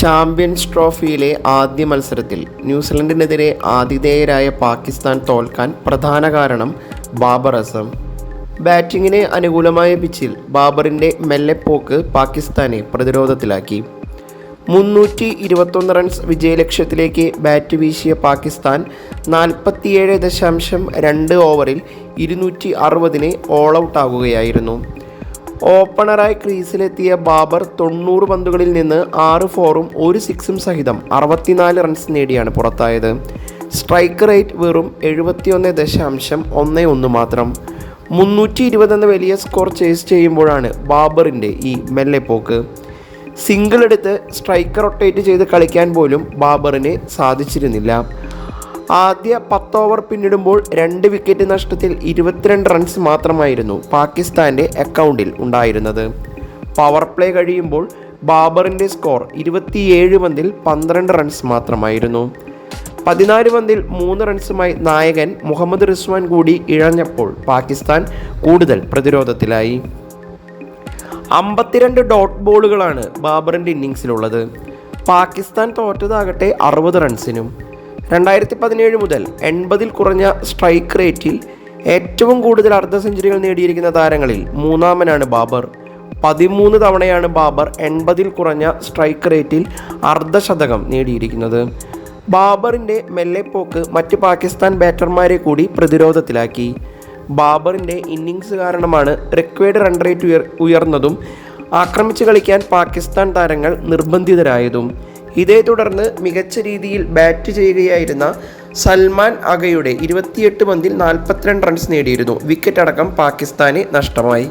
Champions ട്രോഫിയിലെ ആദ്യ മത്സരത്തിൽ ന്യൂസിലൻഡിനെതിരെ ആതിഥേയരായ പാകിസ്ഥാൻ തോൽക്കാൻ പ്രധാന കാരണം ബാബർ അസം. ബാറ്റിങ്ങിന് അനുകൂലമായ പിച്ചിൽ ബാബറിന്റെ മെല്ലെപ്പോക്ക് പാകിസ്ഥാനെ പ്രതിരോധത്തിലാക്കി. മുന്നൂറ്റി ഇരുപത്തൊന്ന് റൺസ് വിജയലക്ഷ്യത്തിലേക്ക് ബാറ്റ് വീശിയ പാകിസ്ഥാൻ നാൽപ്പത്തിയേഴ് ദശാംശം രണ്ട് ഓവറിൽ ഇരുന്നൂറ്റി അറുപതിന് ഓൾ ഔട്ട് ആകുകയായിരുന്നു. ഓപ്പണറായി ക്രീസിലെത്തിയ ബാബർ തൊണ്ണൂറ് പന്തുകളിൽ നിന്ന് ആറ് ഫോറും ഒരു സിക്സും സഹിതം അറുപത്തിനാല് റൺസ് നേടിയാണ് പുറത്തായത്. സ്ട്രൈക്ക് റേറ്റ് വെറും എഴുപത്തിയൊന്ന് ദശാംശം ഒന്ന് ഒന്ന് മാത്രം. മുന്നൂറ്റി ഇരുപതെന്ന വലിയ സ്കോർ ചേസ് ചെയ്യുമ്പോഴാണ് ബാബറിന്റെ ഈ മെല്ലെ പോക്ക് സിംഗിൾ എടുത്ത് സ്ട്രൈക്ക് റൊട്ടേറ്റ് ചെയ്ത് കളിക്കാൻ പോലും ബാബറിന് സാധിച്ചിരുന്നില്ല. ആദ്യ പത്ത് ഓവർ പിന്നിടുമ്പോൾ രണ്ട് വിക്കറ്റ് നഷ്ടത്തിൽ ഇരുപത്തിരണ്ട് റൺസ് മാത്രമായിരുന്നു പാകിസ്ഥാന്റെ അക്കൗണ്ടിൽ ഉണ്ടായിരുന്നത്. പവർ പ്ലേ കഴിയുമ്പോൾ ബാബറിന്റെ സ്കോർ ഇരുപത്തിയേഴ് പന്തിൽ പന്ത്രണ്ട് റൺസ് മാത്രമായിരുന്നു. പതിനാല് പന്തിൽ മൂന്ന് റൺസുമായി നായകൻ മുഹമ്മദ് റിസ്വാൻ കൂടി ഇഴഞ്ഞപ്പോൾ പാകിസ്ഥാൻ കൂടുതൽ പ്രതിരോധത്തിലായി. അമ്പത്തിരണ്ട് ഡോട്ട് ബോളുകളാണ് ബാബറിന്റെ ഇന്നിങ്സിലുള്ളത് പാകിസ്ഥാൻ തോറ്റതാകട്ടെ അറുപത് റൺസിനും രണ്ടായിരത്തി പതിനേഴ് മുതൽ എൺപതിൽ കുറഞ്ഞ സ്ട്രൈക്ക് റേറ്റിൽ ഏറ്റവും കൂടുതൽ അർദ്ധ സെഞ്ചുറികൾ നേടിയിരിക്കുന്ന താരങ്ങളിൽ മൂന്നാമനാണ് ബാബർ. പതിമൂന്ന് തവണയാണ് ബാബർ എൺപതിൽ കുറഞ്ഞ സ്ട്രൈക്ക് റേറ്റിൽ അർദ്ധശതകം നേടിയിരിക്കുന്നത്. ബാബറിന്റെ മെല്ലെപ്പോക്ക് മറ്റ് പാകിസ്ഥാൻ ബാറ്റർമാരെ കൂടി പ്രതിരോധത്തിലാക്കി. ബാബറിന്റെ ഇന്നിങ്സ് കാരണമാണ് റിക്വേർഡ് റൺ റേറ്റ് ഉയർ ഉയർന്നതും ആക്രമിച്ച് കളിക്കാൻ പാകിസ്ഥാൻ താരങ്ങൾ നിർബന്ധിതരായതും. ഇതേ തുടർന്ന് മികച്ച രീതിയിൽ ബാറ്റ് ചെയ്യുകയായിരുന്ന സൽമാൻ അഗയുടെ ഇരുപത്തിയെട്ട് പന്തിൽ നാൽപ്പത്തിരണ്ട് റൺസ് നേടിയിരുന്നു. വിക്കറ്റ് അടക്കം പാകിസ്ഥാന് നഷ്ടമായി.